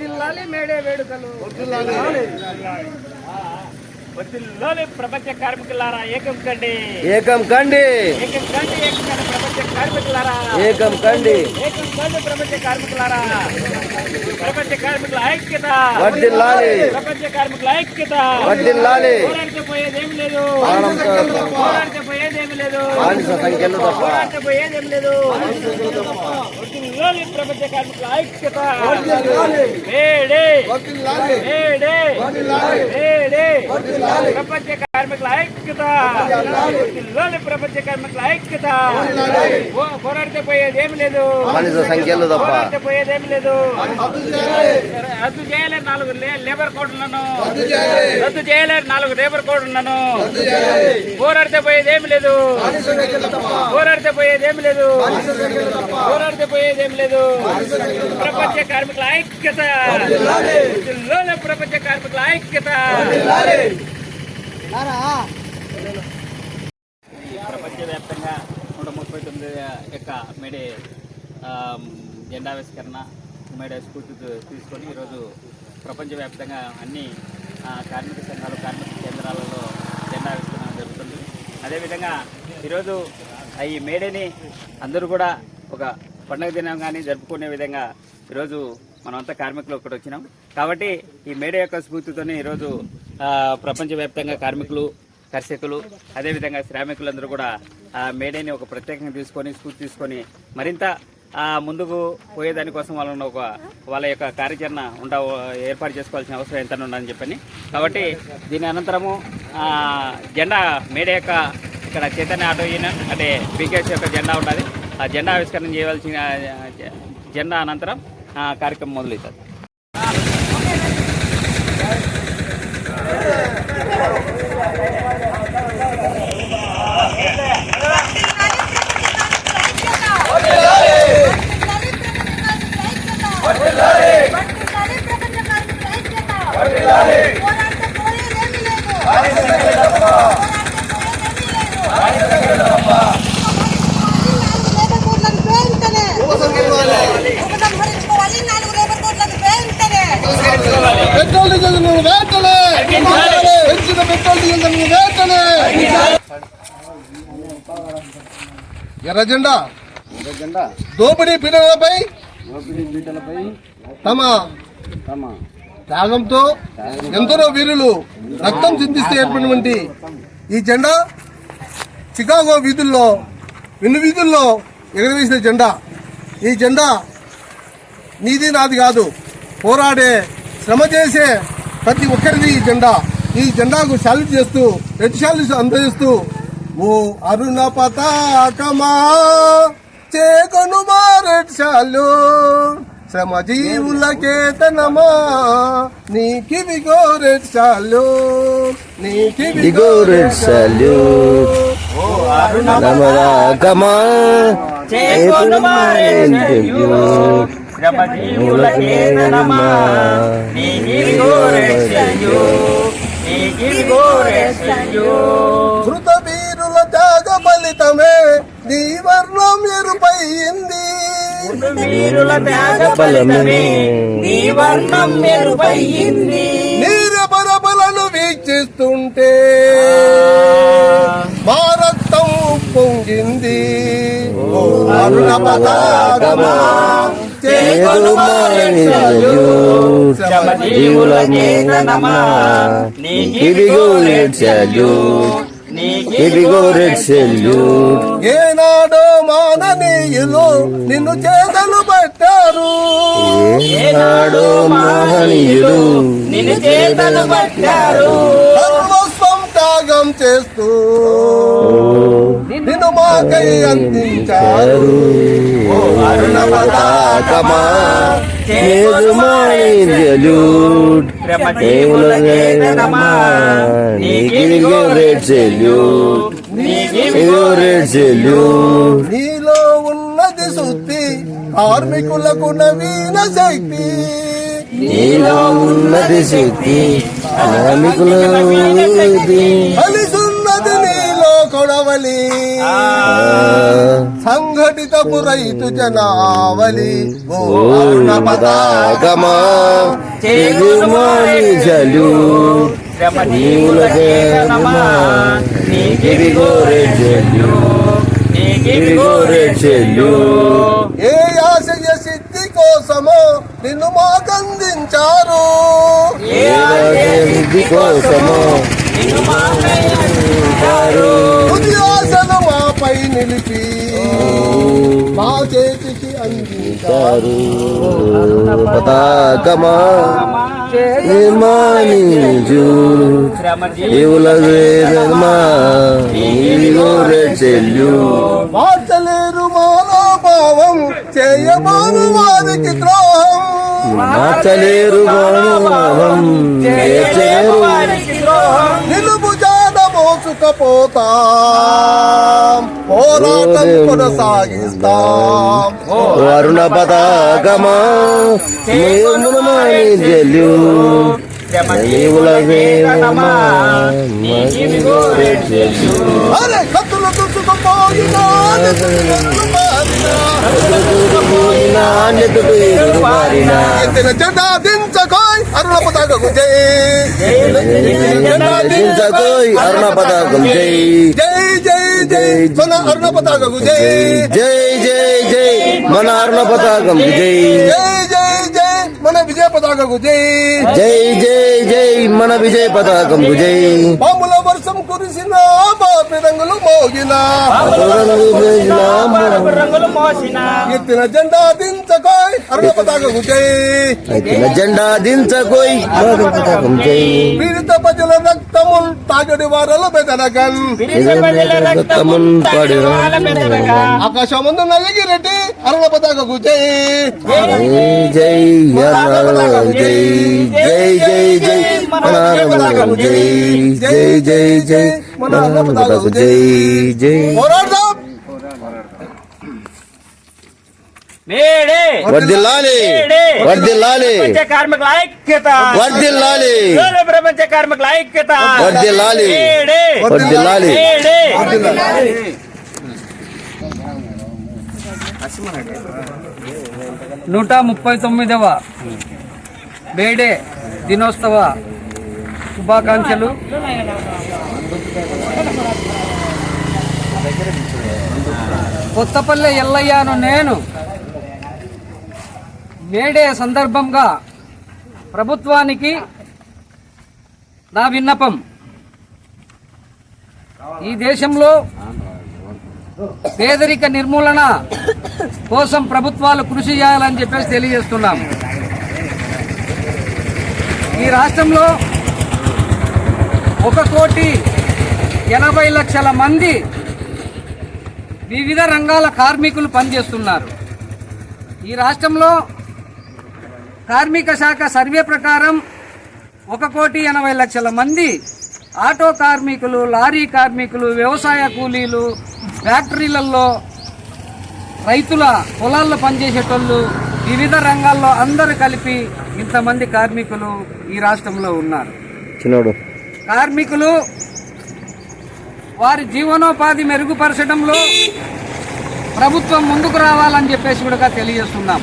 వర్దిల్లాలి మేడే వేడుకలు. వదిలోని ప్రపంచ కార్మికులారా ఏకం కండి. ఏకం కండి. ఏకం కండి ఏకం కండి ప్రపంచ కార్మికులారా. ఏకం కండి. ఏకం కండి ప్రపంచ కార్మికులారా. ప్రపంచ కార్మికుల ఐక్యత. వర్ధిల్లాలి ప్రపంచ కార్మికుల ఐక్యత. వర్ధిల్లాలి పోరాడితే పోయేదేం లేదు. పోరాడితే లేదు. పోరాడితే పోయేదేం లేదు. ప్రపంచ కార్మికుల ఐక్యత ప్రపంచ కార్మికుల ఐక్యత. ప్రపంచ కార్మికుల ఐక్యత. పోరాడితే పోయేదేం లేదు. బానిస సంఖ్యలు పోరాడితే పోయేదేం లేదు. రద్దు చేయలేరు నాలుగు లేబర్ కోడ్లను. రద్దు చేయలేరు నాలుగు లేబర్ కోడ్లను. పోరాడితే పోయేదేం లేదు. పోరాడితే పోయేదేం లేదు. పోరాడితే పోయేదేం లేదు. ప్రపంచ కార్మికుల ఐక్యత. ప్రపంచ కార్మికుల ఐక్యత. ప్రపంచవ్యాప్తంగా నూట ముప్పై తొమ్మిది యొక్క మేడే జెండావిష్కరణ మేడే స్ఫూర్తి తీసుకొని ఈరోజు ప్రపంచవ్యాప్తంగా అన్ని కార్మిక సంఘాలు కార్మిక కేంద్రాలలో జెండావిష్కరణ జరుగుతుంది. అదేవిధంగా ఈరోజు ఈ మేడేని అందరూ కూడా ఒక పండుగ దినం కానీ జరుపుకునే విధంగా ఈరోజు మనమంతా కార్మికులు ఒకటి వచ్చినాం. కాబట్టి ఈ మేడే యొక్క స్ఫూర్తితోనే ఈరోజు ప్రపంచవ్యాప్తంగా కార్మికులు కర్షకులు అదేవిధంగా శ్రామికులందరూ కూడా ఆ మేడేని ఒక ప్రత్యేకంగా తీసుకొని స్ఫూర్తి తీసుకొని మరింత ముందుకు పోయేదానికోసం వాళ్ళని ఒక వాళ్ళ యొక్క కార్యాచరణ ఉండ ఏర్పాటు చేసుకోవాల్సిన అవసరం ఎంత ఉందని చెప్పని. కాబట్టి దీని అనంతరము జెండా మేడే యొక్క ఇక్కడ చైతన్య ఆటో యూనియన్ అంటే బీకేఎస్ యొక్క జెండా ఉన్నది ఆ జెండా ఆవిష్కరణ చేయవలసిన జెండా అనంతరం ఆ, కార్యక్రమం ఎర్ర జెండా. దోపిడీ పీడనలపై తమ త్యాగంతో ఎందరో వీరులు రక్తం చిందిస్తే ఏర్పడినటువంటి ఈ జెండా చికాగో వీధుల్లో విన్ను వీధుల్లో ఎగరవేసిన జెండా. ఈ జెండా నీది నాది కాదు. పోరాడే శ్రమ చేసే ప్రతి ఒక్కరిది ఈ జెండా. ఈ జెండాకు శాల్యూట్ చేస్తూ రెడ్ శాల్యూట్ అందజేస్తూ ఓ అరుణ పతాకమా చేకొనుమా రెడ్ శాల్యూట్ శ్రమ జీవుల కేతనమా నీకివిగో రెడ్ శాల్యూట్ నీకివిగో ఇగో రెడ్ సాల్యూట్ నమరాగమా ధృత వీరుల ఫలితమే ఎరుపయింది వీరుల త్యాగ ఫలితమే నీర పరబలను వీక్షిస్తుంటే మా రక్తం పొంగింది. ఓ అరుణ పతాకమా సాల్యూట్. జీవుల చేతనమా ఇదిగో రెడ్ సాల్యూట్ ఏనాడో మాననీయులు నిన్ను చేతలు పట్టారు. ఏనాడో మహనీయులు నిన్ను చేతలు పట్టారు. సర్వస్వం త్యాగం చేస్తూ నిన్ను మాకై అందించారు. అరుణ పతాకమా? సెల్యూట్ దేవుల చేతనమా నీకిదిగో రెడ్ సెల్యూట్ ఇదిగో రెడ్ సెల్యూట్ నీలో ఉన్నది శుద్ధి కార్మికులకు నవీన శక్తి. నీలో ఉన్నది శక్తి కార్మికుల శ్రమజీవులకేతనమా నీకిదిగో రెడ్ సెల్యూట్ నీకిదిగో రెడ్ సెల్యూట్ ఏ ఆశయ సిద్ధి కోసమో నిన్ను మాకందించారు ఏ రాజనిధి కోసమో ఆశలు మాపై నిలిపి మా చేతికి అందించారు చారు పతాకమా నిర్మాణించు దేవుల వేదమా నీదిగో రెడ్ సెల్యూట్ మార్చలేరు మాలో భావం చేయబాను వారికి ద్రోహం. మోసుకపోతాం పోరాటం కొనసాగిస్తాం. వరుణ పతాకమా? జల్లు అరే కత్తులు ఎత్తిన జెండా అరుణ పతాకకు జై అరుణ పతాకం జై. జై జై జై. మన అరుణ పతాకకు జై. జై జై జై. మన అరుణ పతాకం జై. జై జై జై. మన విజయ పతాకకు జై. జై జై జై. మన విజయ పతాకం జై వర్షం కురిసిన బాపి రంగులు మోగిన. ఎత్తిన జెండా దించకోయ్ అరుణ పతాకకు జై ఎత్తిన జెండా దించకోయ్ పతాకం పీడిత ప్రజల రక్తముల్ తాగడి వారల బెదరగన్ రక్తమున్ పడిన ఆకాశమందు నలిగిరెడ్డి అరుణ పతాకకు జై జై జై జై జై జై జై పతాకం జై జై జై జై జై జై. పోరాడదాం. నేడే. వర్దిల్లాలి వర్దిల్లాలి ప్రపంచ కార్మికుల ఐక్యత. వర్దిల్లాలి నేడే ప్రపంచ కార్మికుల ఐక్యత. వర్దిల్లాలి నేడే. వర్దిల్లాలి నేడే. నూట ముప్పై తొమ్మిదవ మేడే దినోత్సవ శుభాకాంక్షలు. కొత్తపల్లె ఎల్లయ్యాను నేను. మేడే సందర్భంగా ప్రభుత్వానికి నా విన్నపం. ఈ దేశంలో పేదరిక నిర్మూలన కోసం ప్రభుత్వాలు కృషి చేయాలని చెప్పేసి తెలియజేస్తున్నాము ఈ రాష్ట్రంలో ఒక కోటి ఎనభై లక్షల మంది వివిధ రంగాల కార్మికులు పనిచేస్తున్నారు. ఈ రాష్ట్రంలో కార్మిక శాఖ సర్వే ప్రకారం ఒక కోటి ఎనభై లక్షల మంది ఆటో కార్మికులు లారీ కార్మికులు వ్యవసాయ కూలీలు ఫ్యాక్టరీలలో రైతుల పొలాల్లో పనిచేసేటోళ్ళు వివిధ రంగాల్లో అందరూ కలిపి ఇంతమంది కార్మికులు ఈ రాష్ట్రంలో ఉన్నారు. చిన్నోడు. కార్మికులు వారి జీవనోపాధి మెరుగుపరచడంలో ప్రభుత్వం ముందుకు రావాలని చెప్పేసి కూడా తెలియజేస్తున్నాం.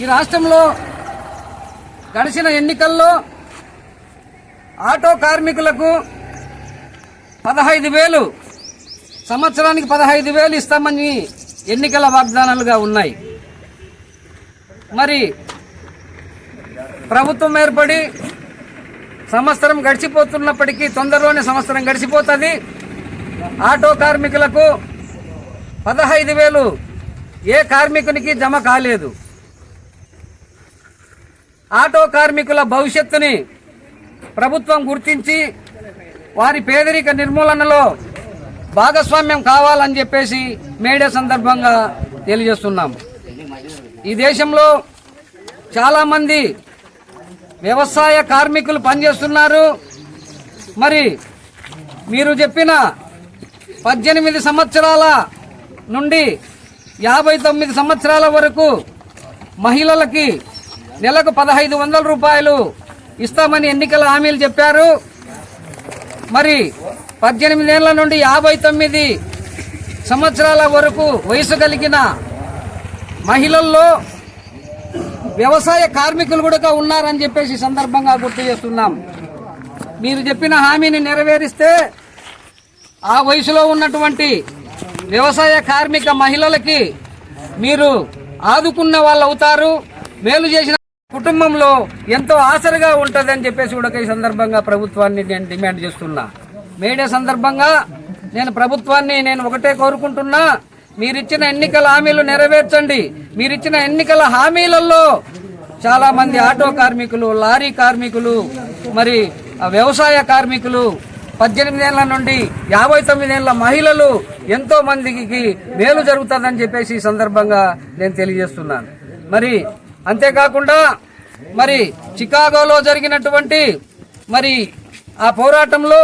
ఈ రాష్ట్రంలో గడిచిన ఎన్నికల్లో ఆటో కార్మికులకు పదహైదు వేలు సంవత్సరానికి పదహైదు వేలు ఇస్తామని ఎన్నికల వాగ్దానాలుగా ఉన్నాయి. మరి ప్రభుత్వం ఏర్పడి సంవత్సరం గడిచిపోతున్నప్పటికీ తొందరలోనే సంవత్సరం గడిచిపోతుంది. ఆటో కార్మికులకు పదహైదు వేలు ఏ కార్మికునికి జమ కాలేదు. ఆటో కార్మికుల భవిష్యత్తుని ప్రభుత్వం గుర్తించి వారి పేదరిక నిర్మూలనలో భాగస్వామ్యం కావాలని చెప్పేసి మేడే సందర్భంగా తెలియజేస్తున్నాము. ఈ దేశంలో చాలామంది వ్యవసాయ కార్మికులు పనిచేస్తున్నారు. మరి మీరు చెప్పిన పద్దెనిమిది సంవత్సరాల నుండి యాభై తొమ్మిది సంవత్సరాల వరకు మహిళలకి నెలకు పదహైదు వందల రూపాయలు ఇస్తామని ఎన్నికల హామీలు చెప్పారు. మరి పద్దెనిమిదేళ్ళ నుండి యాభై తొమ్మిది సంవత్సరాల వరకు వయసు కలిగిన మహిళల్లో వ్యవసాయ కార్మికులు కూడా ఉన్నారని చెప్పేసి సందర్భంగా గుర్తు చేస్తున్నాం. మీరు చెప్పిన హామీని నెరవేరిస్తే ఆ వయసులో ఉన్నటువంటి వ్యవసాయ కార్మిక మహిళలకి మీరు ఆదుకున్న వాళ్ళు అవుతారు. మేలు చేసిన కుటుంబంలో ఎంతో ఆసరగా ఉంటుందని చెప్పేసి కూడా ఈ సందర్భంగా ప్రభుత్వాన్ని నేను డిమాండ్ చేస్తున్నా. మేడే సందర్భంగా నేను ప్రభుత్వాన్ని నేను ఒకటే కోరుకుంటున్నా. మీరిచ్చిన ఎన్నికల హామీలు నెరవేర్చండి. మీరిచ్చిన ఎన్నికల హామీలలో చాలా మంది ఆటో కార్మికులు లారీ కార్మికులు మరి వ్యవసాయ కార్మికులు పద్దెనిమిదేళ్ళ నుండి యాభై తొమ్మిదేళ్ళ మహిళలు ఎంతో మందికి మేలు జరుగుతుందని చెప్పేసి ఈ సందర్భంగా నేను తెలియజేస్తున్నాను. మరి అంతేకాకుండా మరి చికాగోలో జరిగినటువంటి మరి ఆ పోరాటంలో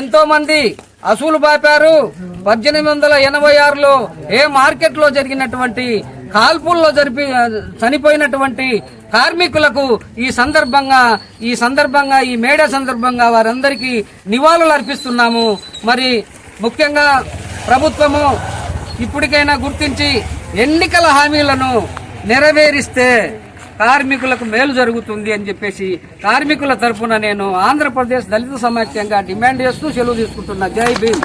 ఎంతో మంది అసూలు బాపారు పద్దెనిమిది వందల ఎనభై ఆరులో ఏ మార్కెట్లో జరిగినటువంటి కాల్పుల్లో జరిపి చనిపోయినటువంటి కార్మికులకు ఈ సందర్భంగా ఈ సందర్భంగా ఈ మేడ సందర్భంగా వారందరికీ నివాళులు అర్పిస్తున్నాము. మరి ముఖ్యంగా ప్రభుత్వము ఇప్పటికైనా గుర్తించి ఎన్నికల హామీలను నెరవేరిస్తే కార్మికులకు మేలు జరుగుతుంది అని చెప్పేసి కార్మికుల తరఫున నేను ఆంధ్రప్రదేశ్ దళిత సమాఖ్యంగా డిమాండ్ చేస్తూ సెలవు తీసుకుంటున్నా. జై భీమ్.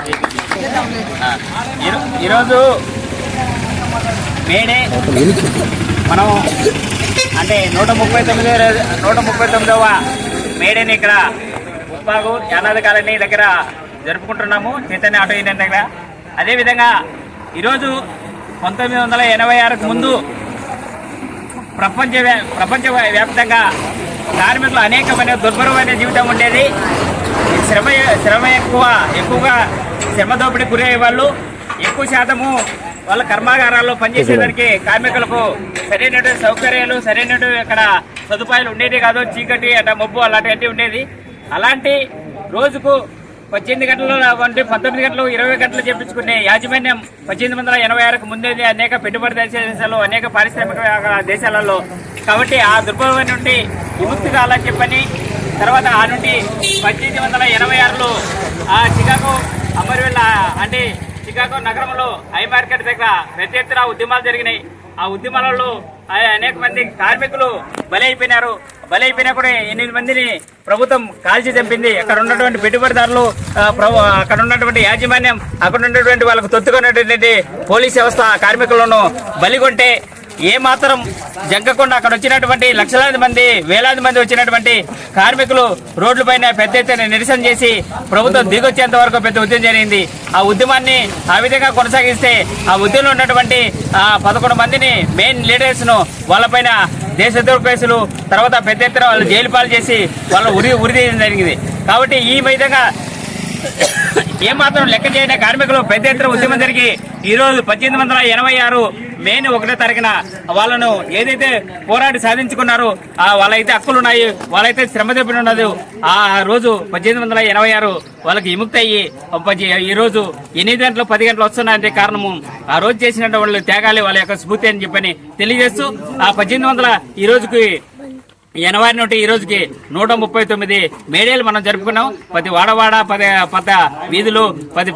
ఈరోజు మేడే మనం అంటే నూట ముప్పై తొమ్మిది నూట ముప్పై తొమ్మిదవ మేడేని ఇక్కడ ఉప్పాగు యానాది కాలనీ దగ్గర జరుపుకుంటున్నాము చైతన్య ఆటో యూనియన్ దగ్గర. అదేవిధంగా ఈరోజు పంతొమ్మిది వందల ఎనభై ఆరుకు ముందు ప్రపంచ ప్రపంచ వ్యాప్తంగా కార్మికులు అనేకమైన దుర్భరమైన జీవితం ఉండేది. శ్రమ శ్రమ ఎక్కువ ఎక్కువగా శ్రమ దోపిడీ గురయ్యే వాళ్ళు ఎక్కువ శాతము వాళ్ళ కర్మాగారాల్లో పనిచేసేదానికి కార్మికులకు సరైనటువంటి సౌకర్యాలు సరైనటువంటి ఇక్కడ సదుపాయాలు ఉండేది కాదు. చీకటి అట్లా మబ్బు అలాంటివి ఉండేది. అలాంటి రోజుకు పద్దెనిమిది గంటలు వంటి పంతొమ్మిది గంటలు ఇరవై గంటలు చేపించుకునే యాజమాన్యం పద్దెనిమిది వందల ఎనభై ఆరుకు ముందే అనేక పెట్టుబడి దేశాలు అనేక పారిశ్రామిక దేశాలలో. కాబట్టి ఆ దుర్భవం నుండి విముక్తి కావాలని చెప్పని తర్వాత ఆ నుండి పద్దెనిమిది వందల ఎనభై ఆరులో ఆ చికాగో అమర్వెల్ అంటే చికాగో నగరంలో హై మార్కెట్ దగ్గర పెద్ద ఎత్తున ఉద్యమాలు జరిగినాయి. ఆ ఉద్యమాలలో అనేక మంది కార్మికులు బలైపోయినారు. బలైపోయినా కూడా ఎనిమిది మందిని ప్రభుత్వం కాల్చి చంపింది. అక్కడ ఉన్నటువంటి పెట్టుబడిదారులు అక్కడ ఉన్నటువంటి యాజమాన్యం అక్కడ ఉన్నటువంటి వాళ్ళకు తొత్తుకున్నటువంటి పోలీస్ వ్యవస్థ కార్మికులను బలిగొంటే ఏ మాత్రం జగ్గకుండా అక్కడ వచ్చినటువంటి లక్షలాది మంది వేలాది మంది వచ్చినటువంటి కార్మికులు రోడ్లపైన పెద్ద ఎత్తున నిరసన చేసి ప్రభుత్వం దిగొచ్చేంత వరకు పెద్ద ఉద్యమం జరిగింది. ఆ ఉద్యమాన్ని ఆ విధంగా కొనసాగిస్తే ఆ ఉద్యమంలో ఉన్నటువంటి ఆ పదకొండు మందిని మెయిన్ లీడర్స్ను వాళ్ళపైన దేశద్రోహ కేసులు తర్వాత పెద్ద ఎత్తున వాళ్ళు జైలు పాలు చేసి వాళ్ళు ఉరి ఉరితీయడం జరిగింది. కాబట్టి ఈ విధంగా ఏమాత్రం లెక్క చేయని కార్మికులు పెద్ద ఎత్తున ఉద్యమం జరిగి ఈ పద్దెనిమిది వందల ఎనభై ఆరు మే ఒకటో తారీఖున వాళ్ళను ఏదైతే పోరాడి సాధించుకున్నారో ఆ వాళ్ళైతే హక్కులు ఉన్నాయి వాళ్ళైతే శ్రమ దెబ్బలు ఉన్నది. ఆ రోజు పద్దెనిమిది వందల ఎనభై ఆరు వాళ్ళకి విముక్తి అయ్యి ఈరోజు ఈ రోజు ఎనిమిది గంటలు పది గంటలు వస్తున్నాయంటే కారణము. ఆ రోజు చేసినటువంటి వాళ్ళు త్యాగాలి వాళ్ళ యొక్క స్ఫూర్తి అని చెప్పని తెలియజేస్తూ ఆ పద్దెనిమిది వందల ఈ రోజుకి జనవరి నుండి ఈ రోజుకి నూట ముప్పై తొమ్మిది మేడేలు మనం జరుపుకున్నాం. ప్రతి వాడవాడ పది పద వీధులు పది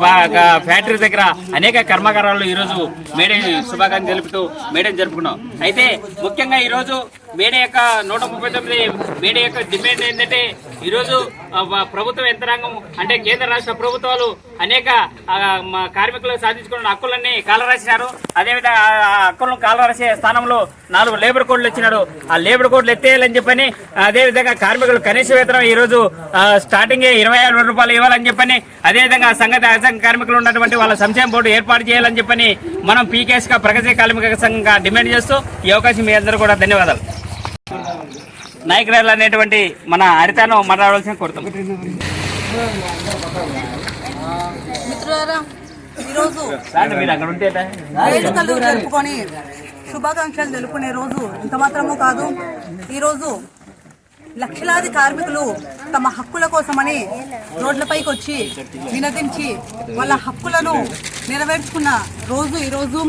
ఫ్యాక్టరీ దగ్గర అనేక కర్మాగారాలు ఈరోజు మేడే శుభాకాంక్షలు తెలుపుతూ మేడే జరుపుకున్నాం. అయితే ముఖ్యంగా ఈరోజు మేడే యొక్క నూట ముప్పై తొమ్మిది మేడే యొక్క డిమాండ్ ఏంటంటే ఈరోజు ప్రభుత్వం ప్రభుత్వ యంత్రాంగం అంటే కేంద్ర రాష్ట్ర ప్రభుత్వాలు అనేక కార్మికులు కార్మికులకు సాధించుకున్న హక్కులన్నీ కాలరాసినారు. అదేవిధంగా ఆ హక్కులను కాలరాసే స్థానంలో నాలుగు లేబర్ కోడ్లు ఇచ్చినాడు. ఆ లేబర్ కోడ్లు ఎత్తేయాలని చెప్పని అదేవిధంగా కార్మికులు కనీస వేతనం ఈ రోజు స్టార్టింగ్ ఇరవై ఆరు రూపాయలు ఇవ్వాలని చెప్పని అదేవిధంగా సంఘ అసంఘ కార్మికులు ఉన్నటువంటి వాళ్ళ సంక్షేమ బోర్డు ఏర్పాటు చేయాలని చెప్పని మనం పీకేఎస్గా ప్రగతి కార్మిక సంఘంగా డిమాండ్ చేస్తూ ఈ అవకాశం మీ అందరూ కూడా ధన్యవాదాలు. నాయకురాలు అనేటువంటి మన హరితాను మాట్లాడవలసిన కోరుతాం. ఈరోజు వేడుకలు జరుపుకొని శుభాకాంక్షలు తెలుపుకునే రోజు ఇంత మాత్రము కాదు. ఈరోజు లక్షలాది కార్మికులు తమ హక్కుల కోసమని రోడ్లపైకి వచ్చి వినతించి వాళ్ళ హక్కులను నెరవేర్చుకున్న రోజు ఈరోజు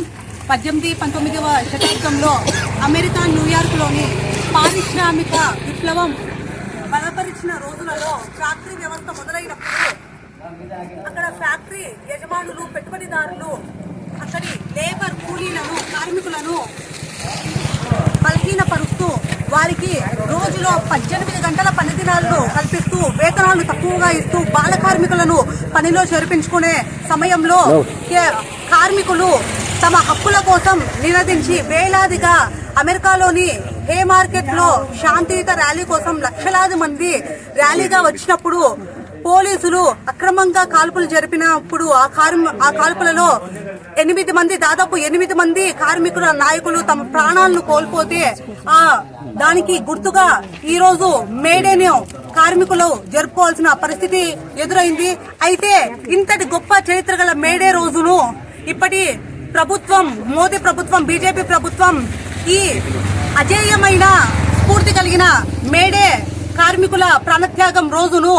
పద్దెనిమిది పంతొమ్మిదవ శతాబ్దంలో అమెరికా న్యూయార్క్లోని పారిశ్రామిక విప్లవం బలపరిచిన రోజులలో ఫ్యాక్టరీ వ్యవస్థ మొదలైనప్పుడు అక్కడ ఫ్యాక్టరీ యజమానులు పెట్టుబడిదారులు అక్కడి లేబర్ కూలీలను కార్మికులను బలహీనపరుస్తూ వారికి రోజులో పద్దెనిమిది గంటల పని దినాలను కల్పిస్తూ వేతనాలు తక్కువగా ఇస్తూ బాల కార్మికులను పనిలో చేర్పించుకునే సమయంలో కార్మికులు తమ హక్కుల కోసం నినదించి వేలాదిగా అమెరికాలోని హే మార్కెట్లో శాంతియుత ర్యాలీ కోసం లక్షలాది మంది ర్యాలీగా వచ్చినప్పుడు పోలీసులు అక్రమంగా కాల్పులు జరిపినప్పుడు ఆ కార్మి ఆ కాల్పులలో ఎనిమిది మంది దాదాపు ఎనిమిది మంది కార్మికుల నాయకులు తమ ప్రాణాలను కోల్పోతే ఆ దానికి గుర్తుగా ఈ రోజు మేడేను కార్మికులు జరుపుకోవాల్సిన పరిస్థితి ఎదురైంది. అయితే ఇంతటి గొప్ప చరిత్ర గల మేడే రోజును ఇప్పటి ప్రభుత్వం మోదీ ప్రభుత్వం బీజేపీ ప్రభుత్వం ఈ అజేయమైన స్ఫూర్తి కలిగిన మేడే కార్మికుల ప్రాణత్యాగం రోజును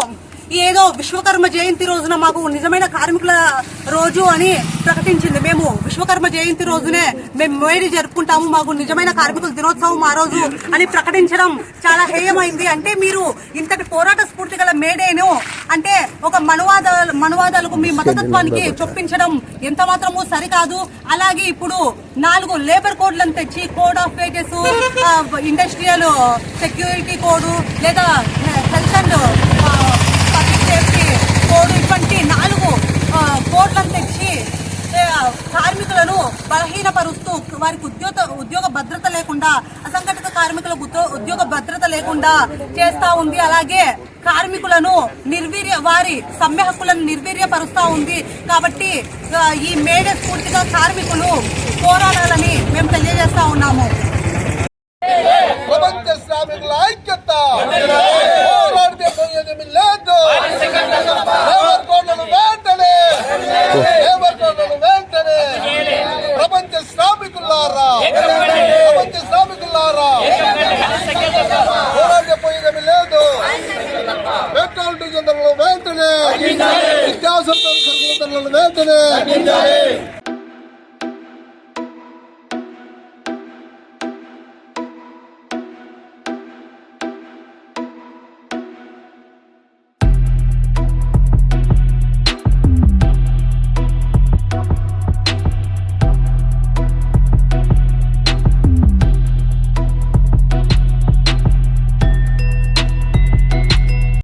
ఏదో విశ్వకర్మ జయంతి రోజున మాకు నిజమైన కార్మికుల రోజు అని ప్రకటించింది మేము. విశ్వకర్మ జయంతి రోజునే మేము మేడి జరుపుకుంటాము మాకు నిజమైన కార్మికుల దినోత్సవం ఆ రోజు అని ప్రకటించడం చాలా హేయమైంది. అంటే మీరు ఇంతటి పోరాట స్ఫూర్తి గల మేడేను అంటే ఒక మనువాద మనువాదాలకు మీ మతతత్వానికి చొప్పించడం ఎంత మాత్రము సరికాదు. అలాగే ఇప్పుడు నాలుగు లేబర్ కోడ్లను తెచ్చి code of wages industrial security code లేదా హెల్త్ అండ్ కోడ్ ఇటువంటి నాలుగు ఆ, కోడ్లను తెచ్చి కార్మికులను బలహీనపరుస్తూ వారికి ఉద్యోగ ఉద్యోగ భద్రత లేకుండా అసంఘటిత కార్మికులకు ఉద్యో- ఉద్యోగ భద్రత లేకుండా చేస్తా ఉంది అలాగే కార్మికులను నిర్వీర్య వారి సమ్మె హక్కులను నిర్వీర్యపరుస్తా ఉంది కాబట్టి ఈ మేడే స్ఫూర్తిగా కార్మికులు పోరాడాలని మేము తెలియజేస్తా ఉన్నాము ప్రపంచ శ్రామికుల ఐక్యత Natale. Happy Natale.